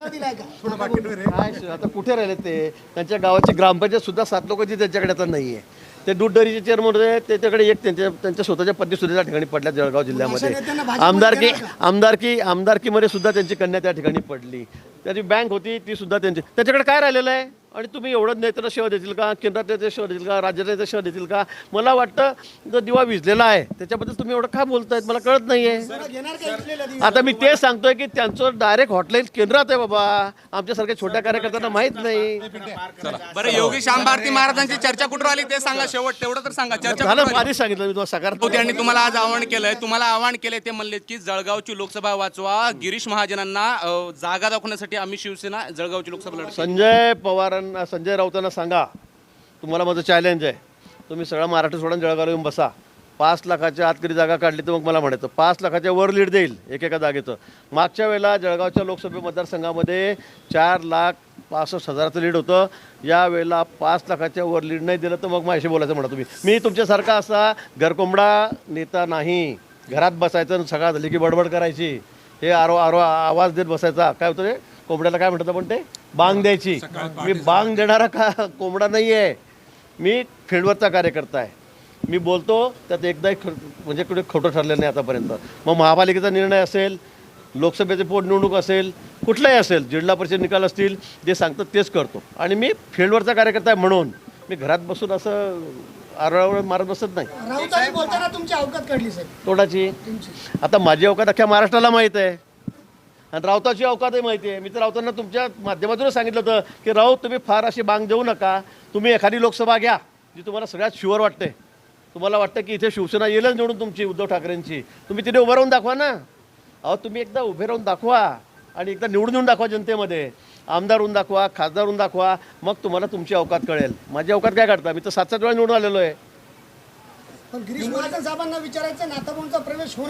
काय आता कुठे राहिले ते? त्यांच्या गावाची ग्रामपंचायत सुद्धा सात लोकांची त्यांच्याकडे आता नाही आहे ते दूध डेअरीचे चेअरमन होते त्याच्याकडे एक त्यांच्या त्यांच्या स्वतःच्या पत्नी सुद्धा त्या ठिकाणी पडल्या जळगाव जिल्ह्यामध्ये. आमदारकी? आमदारकी आमदारकीमध्ये सुद्धा त्यांची कन्या त्या ठिकाणी पडली. त्याची बँक होती ती सुद्धा त्यांची त्याच्याकडे काय राहिलेलं आहे? आणि तुम्ही एवढं नेत्याला शेवा देतील का? केंद्रात नेते शेवा देतील का? राज्यात नेते शेवा देतील का? मला वाटतं जो दिवा विजलेला आहे त्याच्याबद्दल तुम्ही एवढं का बोलतायत? मला कळत नाही आहे? आता मी तेच सांगतोय की त्यांचं डायरेक्ट हॉटलाईन केंद्रात आहे बाबा. आमच्यासारख्या छोट्या कार्यकर्त्यांना माहीत नाही. बरं योगी श्याम भारती महाराजांची चर्चा कुठं आली ते सांगा शेवट. तेवढं तर सांगा. चर्चा झालं? आधीच सांगितलं मी तुम्हाला सकारात्मक हो, त्यांनी तुम्हाला आज आवाहन केलंय. तुम्हाला आवाहन केलंय ते म्हणले की जळगावची लोकसभा वाचवा. गिरीश महाजनांना जागा दाखवण्यासाठी आम्ही शिवसेना जळगावची लोकसभा संजय पवारांना संजय राऊतांना सांगा तुम्हाला माझं चॅलेंज आहे. तुम्ही सगळं महाराष्ट्र सोडून जळगावला येऊन बसा. पाच लाखाच्या आत कधी जागा काढली तर मग मला म्हणायचं. पाच लाखाच्या वर लीड देईल एकेका जागेचं. मागच्या वेळेला जळगावच्या लोकसभा मतदारसंघामध्ये चार लाख पासष्ट हजाराचं लीड होतं. या वेळेला पाच लाखाच्या वर लीड नाही दिलं तर मग माझ्याशी बोलायचं म्हणा तुम्ही. मी तुमच्यासारखा असा घरकोंबडा नेता नाही. घरात बसायचं आणि सकाळ झाली की बडबड करायची. हे आरो आरो आवाज देत बसायचा. काय होतं रे कोंबड्याला काय म्हणतात आपण ते? बांग द्यायची. मी बांग देणारा का कोंबडा नाही आहे मी फील्डवरचा कार्यकर्ता आहे मी बोलतो त्यात एकदाही ख म्हणजे कुठे खोटं ठरलेलं नाही आतापर्यंत. मग महापालिकेचा निर्णय असेल लोकसभेचे पोटनिवडणूक असेल कुठलाही असेल जिल्हा परिषद निकाल असतील जे सांगतात तेच करतो. आणि मी फील्डवरचा कार्यकर्ता आहे म्हणून मी घरात बसून असं आरळावळ मारत बसत नाही. बोलताना तुमची अवकात काढली साहेब. तोडाची आता माझी अवकात अख्ख्या महाराष्ट्राला माहीत आहे. आणि राऊताची अवकातही माहिती आहे. मी तर राऊतांना तुमच्या माध्यमातूनच सांगितलं होतं की राऊत तुम्ही फार अशी बांग देऊ नका. तुम्ही एखादी लोकसभा घ्या जी तुम्हाला सगळ्यात शुअर वाटते. तुम्हाला वाटतं की इथे शिवसेना येईलच निवडून तुमची उद्धव ठाकरेंची. तुम्ही तिथे उभं राहून दाखवा ना. अहो तुम्ही एकदा उभे राहून दाखवा आणि एकदा निवडून येऊन दाखवा जनतेमध्ये. आमदार होऊन दाखवा खासदार होऊन दाखवा मग तुम्हाला तुमची अवकात कळेल. माझी अवकात काय करता मी तर सात सात वेळा निवडून आलेलो आहे. पण गिरीश महाजन साहेबांना विचारायचं नाथाभाऊंचा प्रवेश होणार